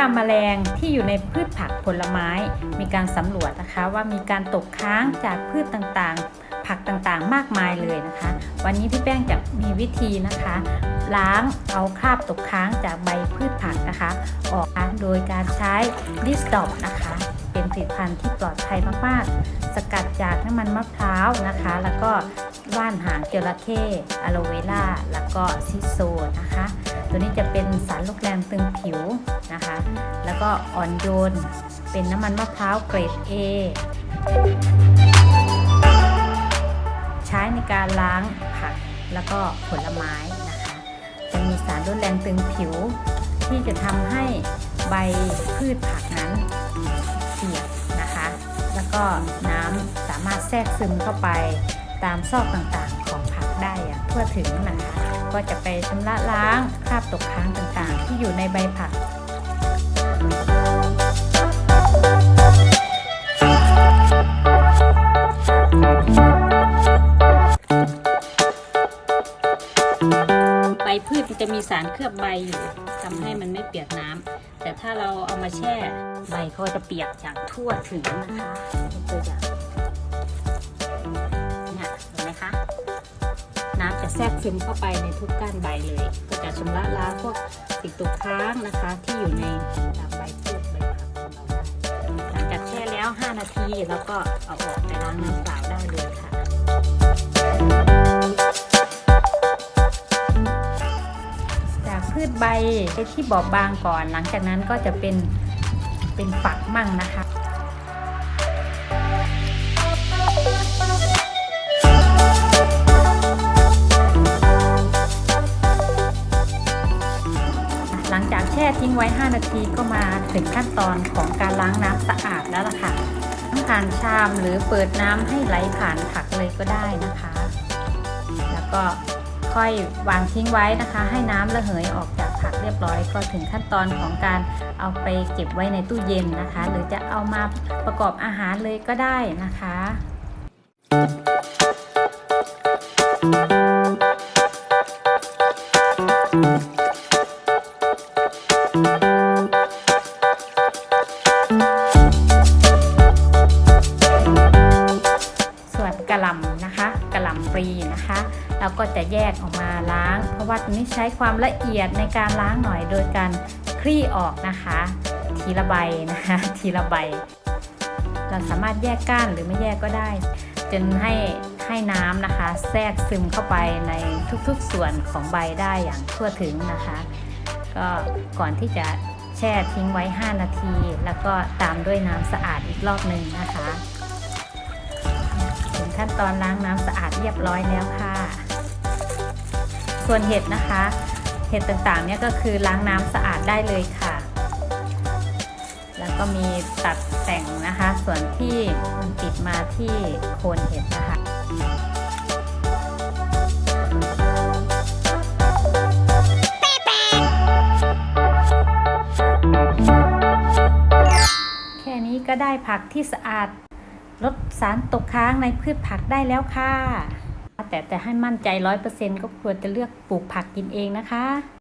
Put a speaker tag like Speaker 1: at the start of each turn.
Speaker 1: ฆ่าแมลงที่อยู่ในพืชผักผลไม้ มีการสำรวจนะคะว่ามีการตกค้างจากพืชต่างๆ ผักต่างๆ มากมายเลยนะคะ วันนี้พี่แป้งจะมีวิธีนะคะ ล้างเอาคราบตกค้างจากใบพืชผักนะคะ ออกโดยการใช้ดิสดอปนะคะ เป็นผลิตภัณฑ์ที่ปลอดภัยมากๆ สกัดจากน้ำมันมะพร้าวนะคะ แล้วก็ว่านหางจระเข้อะโลเวล่าแล้วก็ซิโซนะคะ ตัวนี้จะเป็นสารลดแรงตึงผิวนะคะ แล้วก็อ่อนโยน เป็นน้ำมันมะพร้าวเกรด A ใช้ในการล้างผักแล้วก็ผลไม้นะคะ จะมีสารลดแรงตึงผิว ที่จะทำให้ใบพืชผักนั้นเปียกนะคะ แล้วก็น้ำสามารถแทรกซึมเข้าไปตามซอกต่างๆของผักได้อย่างทั่วถึงนะคะ ก็จะไปชำระล้างคราบตกค้างต่างๆ ที่อยู่ในใบผักใบพืชมันจะมีสารเคลือบใบอยู่ทำให้มันไม่เปียกน้ำแต่ถ้าเราเอามาแช่ใบก็จะเปียกอย่างทั่วถึงนะคะตัวอย่าง ซึมเข้าไปในทุกก้านใบเลย ก็จะชำระล้างพวกสิ่งตกค้างนะคะ ที่อยู่ในตามใบพืชใบผักของเราหลังจากแช่แล้ว 5 นาทีแล้วก็เอาออกไปล้างน้ำเปล่าได้เลยค่ะจากพืชใบที่บอบบางก่อน หลังจากนั้นก็จะเป็นเป็นฝักมั่งนะคะ ลังจากแช่ทิ้งไว้ 5 นาทีก็มาถึงขั้นตอนของการล้างน้ำสะอาดแล้วล่ะค่ะทั้งผ่านชามหรือเปิดน้ำให้ไหลผ่านผักเลยก็ได้นะคะ แล้วก็ค่อยวางทิ้งไว้นะคะ ให้น้ำระเหยออกจากผักเรียบร้อย ก็ถึงขั้นตอนของการเอาไปเก็บไว้ในตู้เย็นนะคะ หรือจะเอามาประกอบอาหารเลยก็ได้นะคะส่ เราก็จะแยกออกมาล้าง เพราะว่าตัวนี้ใช้ความละเอียดในการล้างหน่อยโดยการคลี่ออกนะคะ ทีละใบนะคะทีละใบ เราสามารถแยกก้านหรือไม่แยกก็ได้ จนให้ให้น้ำนะคะ แทรกซึมเข้าไปในทุกๆส่วนของใบได้อย่างทั่วถึงนะคะ ก็ก่อนที่จะแช่ทิ้งไว้ 5 นาที แล้วก็ตามด้วยน้ำสะอาดอีกรอบหนึ่งนะคะ ถึงขั้นตอนล้างน้ำสะอาดเรียบร้อยแล้วค่ะ ส่วนเห็ดนะคะ เห็ดต่างๆเนี่ยก็คือล้างน้ำสะอาดได้เลยค่ะ แล้วก็มีตัดแต่งนะคะ ส่วนที่มันติดมาที่โคนเห็ดนะคะแค่นี้ก็ได้ผักที่สะอาดลดสารตกค้างในพืชผักได้แล้วค่ะ แต่แต่ให้มั่นใจร้อยเปอร์เซ็นต์ก็ควรจะเลือกปลูกผักกินเองนะคะ